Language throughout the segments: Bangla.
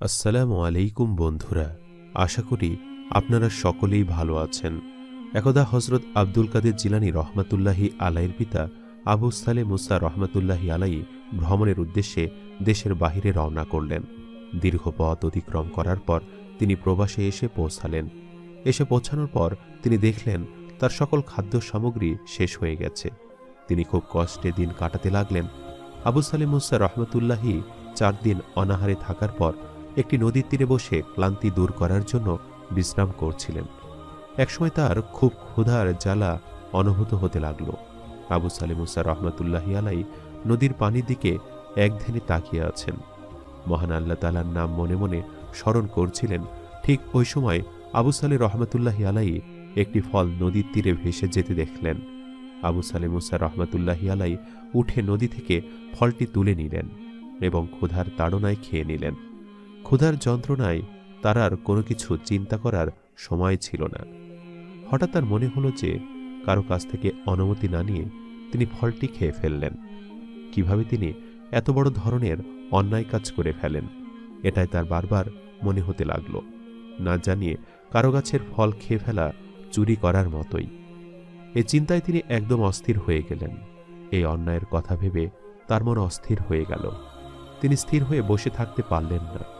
আসসালামু আলাইকুম বন্ধুরা, আশা করি আপনারা সকলেই ভালো আছেন। একদা হজরত আব্দুল কাদের জিলানি রহমাতুল্লাহি আলাইয়ের পিতা আবু সালে মুসা রহমাতুল্লাহি আলাই ভ্রমণের উদ্দেশ্যে দেশের বাহিরে রওনা করলেন। দীর্ঘ পথ অতিক্রম করার পর তিনি প্রবাসে এসে পৌঁছালেন। এসে পৌঁছানোর পর তিনি দেখলেন তার সকল খাদ্য সামগ্রী শেষ হয়ে গেছে। তিনি খুব কষ্টে দিন কাটাতে লাগলেন। আবু সালে মুসা রহমতুল্লাহি চার দিন অনাহারে থাকার পর একটি নদীর তীরে বসে ক্লান্তি দূর করার জন্য বিশ্রাম করছিলেন। একসময় তার খুব ক্ষুধার জ্বালা অনুভূত হতে লাগল। আবু সালিমুসা রহমতুল্লাহি আলাই নদীর পানির দিকে এক ধ্যানে তাকিয়ে আছেন। মহান আল্লাহ তালার নাম মনে মনে স্মরণ করছিলেন। ঠিক ওই সময় আবু সালে রহমতুল্লাহি আলাই একটি ফল নদীর তীরে ভেসে যেতে দেখলেন। আবু সালে মুসা রহমতুল্লাহি আলাই উঠে নদী থেকে ফলটি তুলে নিলেন এবং ক্ষুধার তাড়নায় খেয়ে নিলেন। ক্ষুধার যন্ত্রণায় তার আর কোনো কিছু চিন্তা করার সময় ছিল না। হঠাৎ তার মনে হলো যে কারও কাছ থেকে অনুমতি না নিয়ে তিনি ফলটি খেয়ে ফেললেন। কীভাবে তিনি এত বড় ধরনের অন্যায় কাজ করে ফেলেন, এটাই তার বারবার মনে হতে লাগল। না জানিয়ে কারও গাছের ফল খেয়ে ফেলা চুরি করার মতোই। এ চিন্তায় তিনি একদম অস্থির হয়ে গেলেন। এই অন্যায়ের কথা ভেবে তার মন অস্থির হয়ে গেল। তিনি স্থির হয়ে বসে থাকতে পারলেন না।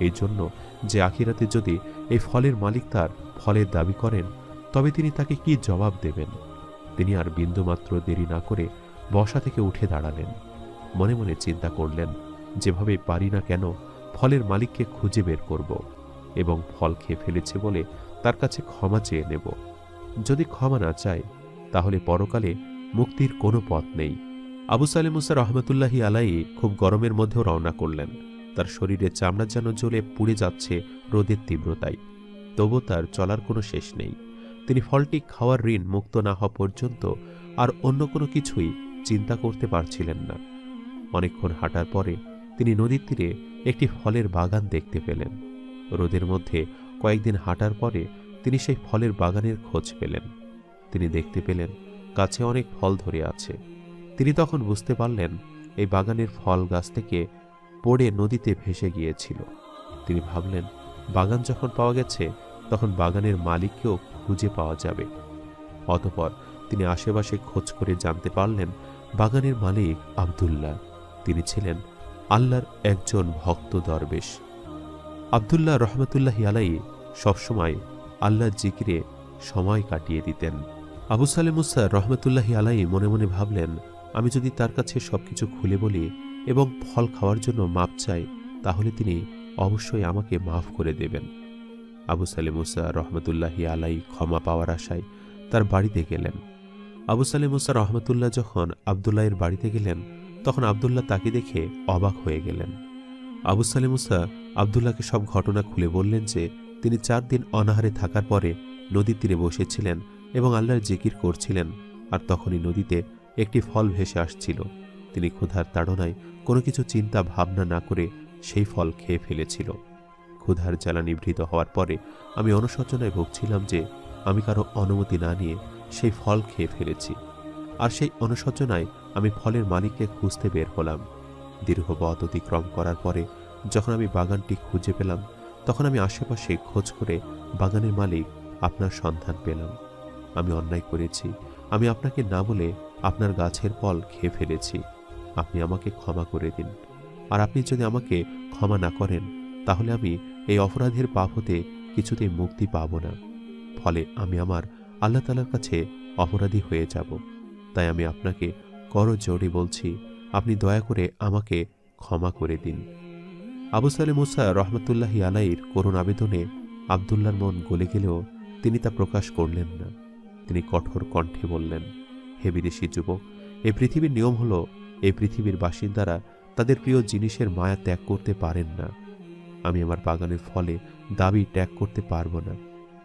এই জন্য যে আখিরাতে যদি এই ফলের মালিক তার ফলের দাবি করেন, তবে তিনি তাকে কি জবাব দেবেন? তিনি আর বিন্দুমাত্র দেরি না করে বসা থেকে উঠে দাঁড়ালেন। মনে মনে চিন্তা করলেন, যেভাবে পারি না কেন ফলের মালিককে খুঁজে বের করব এবং ফল খেয়ে ফেলেছে বলে তার কাছে ক্ষমা চেয়ে নেব। যদি ক্ষমা না চায়, তাহলে পরকালে মুক্তির কোনো পথ নেই। আবু সালে মুসা রহমতুল্লাহি আলাই খুব গরমের মধ্যেও রওনা করলেন। তার শরীরে চামড়া যেন জ্বলে পুড়ে যাচ্ছে রোদের তীব্রতায়। তবু তার চলার কোনো শেষ নেই। তিনি ফলটি খাওয়ার ঋণ মুক্ত না হওয়া পর্যন্ত আর অন্য কোনো কিছুই চিন্তা করতে পারছিলেন না। অনেকক্ষণ হাঁটার পরে তিনি নদীর তীরে একটি ফলের বাগান দেখতে পেলেন। রোদের মধ্যে কয়েকদিন হাঁটার পরে তিনি সেই ফলের বাগানের খোঁজ পেলেন। তিনি দেখতে পেলেন গাছে অনেক ফল ধরে আছে। তিনি তখন বুঝতে পারলেন, এই বাগানের ফল গাছ থেকে পড়ে নদীতে ভেসে গিয়েছিল। তিনি ভাবলেন, বাগান যখন পাওয়া গেছে, তখন বাগানের মালিককেও খুঁজে পাওয়া যাবে। অতপর তিনি আশেপাশে খোঁজ করে জানতে পারলেন, বাগানের মালিক আবদুল্লাহ। তিনি ছিলেন আল্লাহর একজন ভক্ত দরবেশ। আবদুল্লাহ রহমতুল্লাহ আলাই সবসময় আল্লাহর জিকিরে সময় কাটিয়ে দিতেন। আবু সালে মুসা রহমতুল্লাহ আলাই মনে মনে ভাবলেন, আমি যদি তার কাছে সবকিছু খুলে বলি এবং ফল খাওয়ার জন্য মাপ চাই, তাহলে তিনি অবশ্যই আমাকে মাফ করে দেবেন। আবু সালে মুসা রহমতুল্লাহি আলাই ক্ষমা পাওয়ার আশায় তার বাড়িতে গেলেন। আবু সালে মুসা রহমতুল্লাহ যখন আবদুল্লাহের বাড়িতে গেলেন, তখন আবদুল্লাহ তাকে দেখে অবাক হয়ে গেলেন। আবু সালে মুসা আবদুল্লাহকে সব ঘটনা খুলে বললেন যে, তিনি চার দিন অনাহারে থাকার পরে নদীর তীরে বসেছিলেন এবং আল্লাহর জিকির করছিলেন, আর তখনই নদীতে একটি ফল ভেসে আসছিল। তিনি ক্ষুধার তাড়নায় কোনো কিছু চিন্তা, ভাবনা না করে সেই ফল খেয়ে ফেলেছিল। ক্ষুধার জ্বালা নিভৃত হওয়ার পরে আমি অনুশোচনায় ভুগছিলাম যে আমি কারও অনুমতি না নিয়ে সেই ফল খেয়ে ফেলেছি। আর সেই অনুশোচনায় আমি ফলের মালিককে খুঁজতে বের হলাম। দীর্ঘ পথ অতিক্রম করার পরে যখন আমি বাগানটি খুঁজে পেলাম, তখন আমি আশেপাশে খোঁজ করে বাগানের মালিক আপনার সন্ধান পেলাম। আমি অন্যায় করেছি। আমি আপনাকে না বলে আপনার গাছের ফল খেয়ে ফেলেছি। আপনি আমাকে ক্ষমা করে দিন। আর আপনি যদি আমাকে ক্ষমা না করেন, তাহলে আমি এই অপরাধের পাপ হতে কিছুতেই মুক্তি পাব না। ফলে আমি আমার আল্লাহ তালার কাছে অপরাধী হয়ে যাব। তাই আমি আপনাকে করো জোরে বলছি, আপনি দয়া করে আমাকে ক্ষমা করে দিন। আবু সালে মুসা রহমতুল্লাহি আলাইর করুণ আবেদনে আবদুল্লার মন গলে গেলেও তিনি তা প্রকাশ করলেন না। তিনি কঠোর কণ্ঠে বললেন, হে বিদেশি যুবক এই পৃথিবীর নিয়ম হলো এই পৃথিবীর বাসিন্দারা তাদের প্রিয় জিনিসের মায়া ত্যাগ করতে পারেন না। আমি আমার বাগানের ফলে দাবি ত্যাগ করতে পারব না।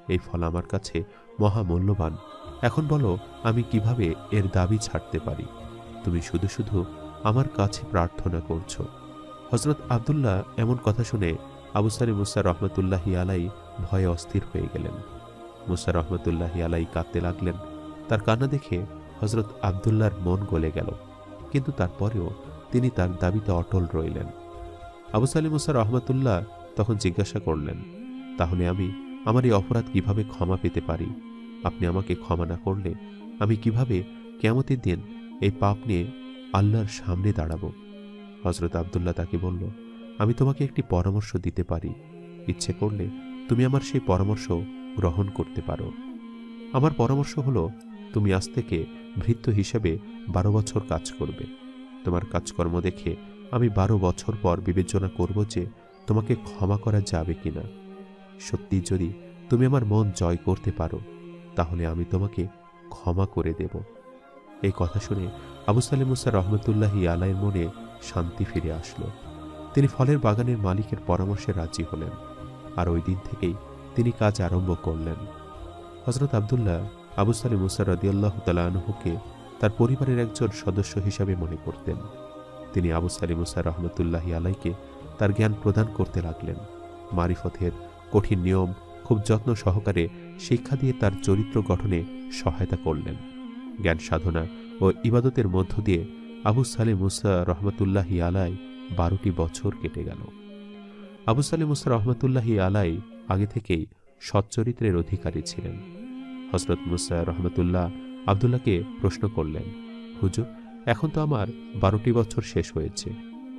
এই ফল আমার কাছে মহামূল্যবান। এখন বলো, আমি কীভাবে এর দাবি ছাড়তে পারি? তুমি শুধু শুধু আমার কাছে প্রার্থনা করছ। হজরত আবদুল্লাহ এমন কথা শুনে আবু সারি মুসা রহমতুল্লাহি আলাই ভয়ে অস্থির হয়ে গেলেন। মুসা রহমতুল্লাহি আলাই কাঁদতে লাগলেন। তার কান্না দেখে হজরত আবদুল্লাহর মন গলে গেল। কিন্তু তারপরেও তিনি তার দাবিতে অটল রইলেন। আবু সালি মুসা রহমতুল্লাহ তখন জিজ্ঞাসা করলেন, তাহলে আমি আমার এই অপরাধ কীভাবে ক্ষমা পেতে পারি? আপনি আমাকে ক্ষমা না করলে আমি কীভাবে কেমতের দিন এই পাপ নিয়ে আল্লাহর সামনে দাঁড়াবো? হজরত আবদুল্লাহ তাকে বলল, আমি তোমাকে একটি পরামর্শ দিতে পারি। ইচ্ছে করলে তুমি আমার সেই পরামর্শ গ্রহণ করতে পারো। আমার পরামর্শ হলো তুমি আজ থেকে ভৃত্য হিসেবে বারো বছর কাজ করবে। তোমার কাজকর্ম দেখে আমি বারো বছর পর বিবেচনা করব যে তোমাকে ক্ষমা করা যাবে কিনা। সত্যি যদি তুমি আমার মন জয় করতে পারো, তাহলে আমি তোমাকে ক্ষমা করে দেব। এই কথা শুনে আবু সালেম মুসা রহমতুল্লাহি আলাইয়ের মনে শান্তি ফিরে আসলো। তিনি ফলের বাগানের মালিকের পরামর্শে রাজি হলেন। আর ওই দিন থেকেই তিনি কাজ আরম্ভ করলেন। হজরত আবদুল্লাহ আবু সালিম মুসা রদিয়াল্লাহ তালাহুকে তার পরিবারের একজন সদস্য হিসাবে মনে করতেন। তিনি আবু সালিম মুসা রহমতুল্লাহি আলাইকে তার জ্ঞান প্রদান করতে লাগলেন। মারিফতের কঠিন নিয়ম, খুব যত্ন সহকারে শিক্ষা দিয়ে তার চরিত্র গঠনে সহায়তা করলেন। জ্ঞান সাধনা ও ইবাদতের মধ্য দিয়ে আবু সালিম মুসা রহমতুল্লাহি আলাই বারোটি বছর কেটে গেল। আবু সালিম মুসা রহমতুল্লাহি আলাই আগে থেকেই সচ্চরিত্রের অধিকারী ছিলেন। হজরত মুসা রহমতুল্লাহ আবদুল্লাহকে প্রশ্ন করলেন, হুজুর, এখন তো আমার বারোটি বছর শেষ হয়েছে,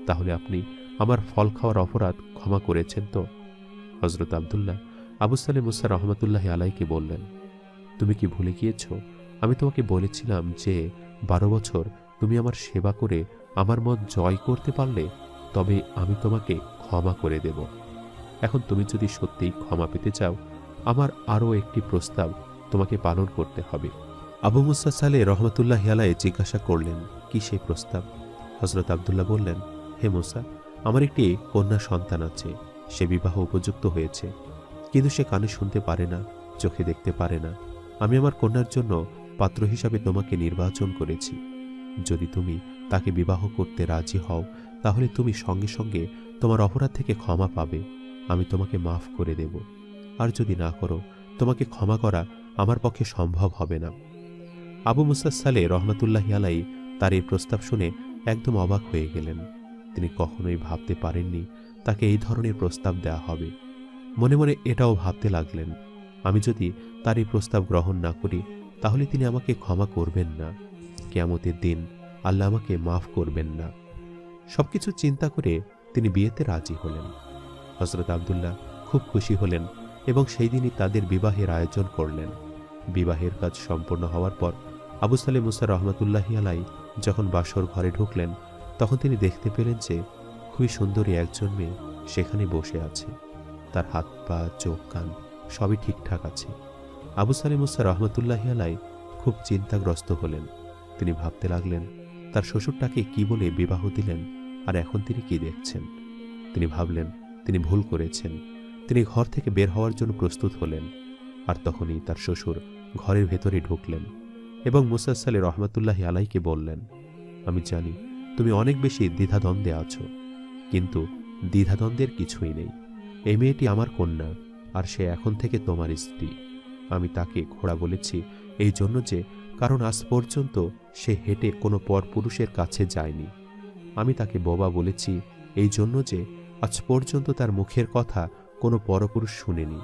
তাহলে আপনি আমার ফল খাওয়ার অপরাধ ক্ষমা করেছেন তো? হজরত আবদুল্লাহ আবু সালে মুসা রহমতুল্লাহ আলাইকে বললেন, তুমি কি ভুলে গিয়েছ? আমি তোমাকে বলেছিলাম যে বারো বছর তুমি আমার সেবা করে আমার মন জয় করতে পারলে, তবে আমি তোমাকে ক্ষমা করে দেব। এখন তুমি যদি সত্যিই ক্ষমা পেতে চাও, আমার আরও একটি প্রস্তাব তোমাকে পালন করতে হবে। আবু মুসা সালে রহমতুল্লাহ আলাই জিজ্ঞাসা করলেন, কি সেই প্রস্তাব? হজরত আবদুল্লাহ বললেন, হে মুসা, আমার একটি কন্যা সন্তান আছে। সে বিবাহ উপযুক্ত হয়েছে, কিন্তু সে কানে শুনতে পারে না, চোখে দেখতে পারে না। আমি আমার কন্যার জন্য পাত্র হিসাবে তোমাকে নির্বাচন করেছি। যদি তুমি তাকে বিবাহ করতে রাজি হও, তাহলে তুমি সঙ্গে সঙ্গে তোমার অপরাধ থেকে ক্ষমা পাবে। আমি তোমাকে মাফ করে দেব। আর যদি না করো, তোমাকে ক্ষমা করা আমার পক্ষে সম্ভব হবে না। আবু মুসাসালে রহমতুল্লাহ আলাই তার এই প্রস্তাব শুনে একদম অবাক হয়ে গেলেন। তিনি কখনোই ভাবতে পারেননি তাকে এই ধরনের প্রস্তাব দেয়া হবে। মনে মনে এটাও ভাবতে লাগলেন, আমি যদি তার এই প্রস্তাব গ্রহণ না করি, তাহলে তিনি আমাকে ক্ষমা করবেন না। কেয়ামতের দিন আল্লাহ আমাকে মাফ করবেন না। সবকিছু চিন্তা করে তিনি বিয়েতে রাজি হলেন। হজরত আবদুল্লাহ খুব খুশি হলেন এবং সেই দিনই তাদের বিবাহের আয়োজন করলেন। বিবাহের কাজ সম্পন্ন হওয়ার পর আবু সালে মুসা রহমতুল্লাহি আলাই যখন বাসর ঘরে ঢুকলেন, তখন তিনি দেখতে পেলেন যে খুবই সুন্দরী একজন মেয়ে সেখানে বসে আছে। তার হাত পা, চোখ, কান সবই ঠিকঠাক আছে। আবু সালে মুসা রহমতুল্লাহি আলাই খুব চিন্তাগ্রস্ত হলেন। তিনি ভাবতে লাগলেন, তার শ্বশুরটাকে কি বলে বিবাহ দিলেন আর এখন তিনি কি দেখছেন? তিনি ভাবলেন, তিনি ভুল করেছেন। তিনি ঘর থেকে বের হওয়ার জন্য প্রস্তুত হলেন। আর তখনই তার শ্বশুর ঘরের ভেতরে ঢুকলেন এবং মুসাসালে রহমতুল্লাহি আলাইকে বললেন, আমি জানি তুমি অনেক বেশি দ্বিধাদ্বন্দ্বে আছো, কিন্তু দ্বিধাদ্বন্দ্বের কিছুই নেই। এই মেয়েটি আমার কন্যা আর সে এখন থেকে তোমার স্ত্রী। আমি তাকে ঘোড়া বলেছি এই জন্য যে কারণ আজ পর্যন্ত সে হেঁটে কোনো পরপুরুষের কাছে যায়নি। আমি তাকে বোবা বলেছি এই জন্য যে আজ পর্যন্ত তার মুখের কথা কোনো পরপুরুষ শুনেনি।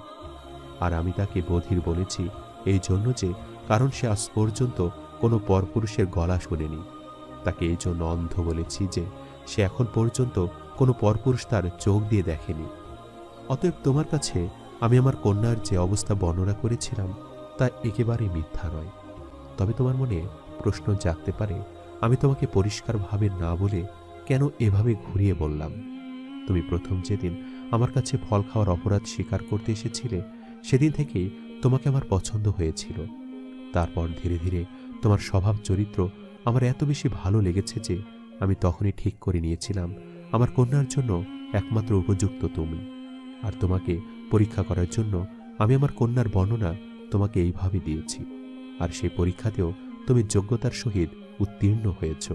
আর আমি তাকে বধির বলেছি এই জন্য যে কারণ সে আজ পর্যন্ত কোনো পরপুরুষের গলা শোনেনি। তাকে এই জন্য অন্ধ বলেছি যে সে এখন পর্যন্ত কোনো পরপুরুষ তার চোখ দিয়ে দেখেনি। অতএব তোমার কাছে আমি আমার কন্যার যে অবস্থা বর্ণনা করেছিলাম, তা একেবারে মিথ্যা নয়। তবে তোমার মনে প্রশ্ন জাগতে পারে, আমি তোমাকে পরিষ্কারভাবে না বলে কেন এভাবে ঘুরিয়ে বললাম? তুমি প্রথম যেদিন আমার কাছে ফল খাওয়ার অপরাধ স্বীকার করতে এসেছিলে, সেদিন থেকেই তোমাকে আমার পছন্দ হয়েছিল। তারপর ধীরে ধীরে তোমার স্বভাব চরিত্র আমার এত বেশি ভালো লেগেছে যে আমি তখনই ঠিক করে নিয়েছিলাম। আমার কন্যার জন্য একমাত্র উপযুক্ত তুমি। আর তোমাকে পরীক্ষা করার জন্য আমি আমার কন্যার বর্ণনা তোমাকে এইভাবে দিয়েছি। আর সেই পরীক্ষাতেও তুমি যোগ্যতার সহিত উত্তীর্ণ হয়েছ।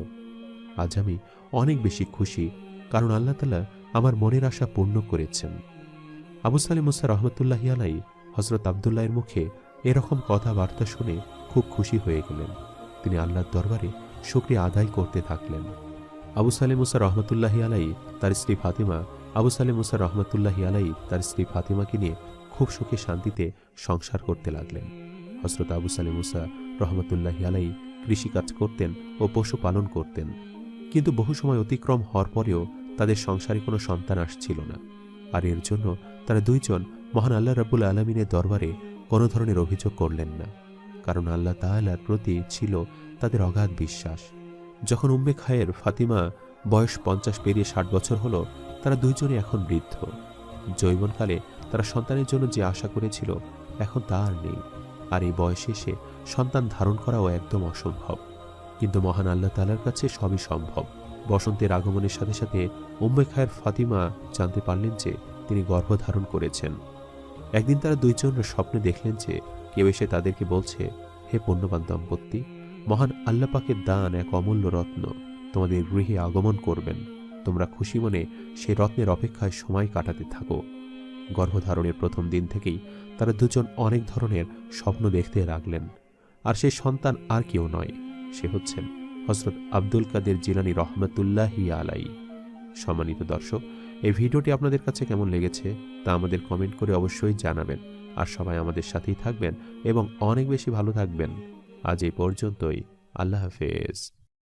আজ আমি অনেক বেশি খুশি, কারণ আল্লাহ তালা আমার মনের আশা পূর্ণ করেছেন। আবু সালে মুসা রহমতুল্লাহ আলাই হজরত আবদুল্লাহের মুখে এরকম কথাবার্তা শুনে খুব খুশি হয়ে গেলেন। তিনি আল্লাহর দরবারে শুক্রিয়া আদায় করতে থাকলেন। আবু সালে মুসা রহমতুল্লাহ আলাই তার স্ত্রী ফাতিমা, আবু সালে মুসা রহমতুল্লাহি আলাই তার স্ত্রী ফাতিমাকে নিয়ে খুব সুখে শান্তিতে সংসার করতে লাগলেন। হজরত আবু সালে মুসা রহমতুল্লাহি আলাই কৃষিকাজ করতেন ও পশুপালন করতেন। কিন্তু বহু সময় অতিক্রম হওয়ার পরেও তাদের সংসারে কোনো সন্তান আসছিল না। আর এর জন্য তারা দুইজন মহান আল্লাহ রাবুল আলমিনের দরবারে কোনো ধরনের অভিযোগ করলেন না, কারণ আল্লাহ তাআলার প্রতি ছিল তাদের অগাধ বিশ্বাস। যখন উম্মে খায়ের ফাতিমা বয়স পঞ্চাশ পেরিয়ে ষাট বছর হলো, তারা দুইজনে এখন বৃদ্ধ। যৌবনকালে তারা সন্তানের জন্য যে আশা করেছিল, এখন তা আর নেই। আর এই বয়সে এসে সন্তান ধারণ করাও একদম অসম্ভব। কিন্তু মহান আল্লাহ তালার কাছে সবই সম্ভব। বসন্তের আগমনের সাথে সাথে উম্মে খায়ের ফাতিমা জানতে পারলেন যে তিনি গর্ভধারণ করেছেন। একদিন তারা দুইজন স্বপ্নে দেখলেন যে কেউ এসে তাদেরকে বলছে, হে পুণ্যবান দম্পতি, মহান আল্লাহ পাকের দান এক অমূল্য রত্ন তোমাদের গৃহে আগমন করবেন। তোমরা খুশি মনে সেই রত্নের অপেক্ষায় সময় কাটাতে থাকো। গর্ভধারণের প্রথম দিন থেকেই তারা দুজন অনেক ধরনের স্বপ্ন দেখতে লাগলেন। আর সেই সন্তান আর কেউ নয়, সে হচ্ছেন হজরত আব্দুল কাদের জিলানি রহমতুল্লাহি আলাই সম্মানিত দর্শক এই ভিডিওটি আপনাদের কাছে কেমন লেগেছে তা আমাদের কমেন্ট করে অবশ্যই জানাবেন। আর সবাই আমাদের সাথেই থাকবেন এবং অনেক বেশি ভালো থাকবেন। আজ এই পর্যন্তই। আল্লাহ হাফেজ।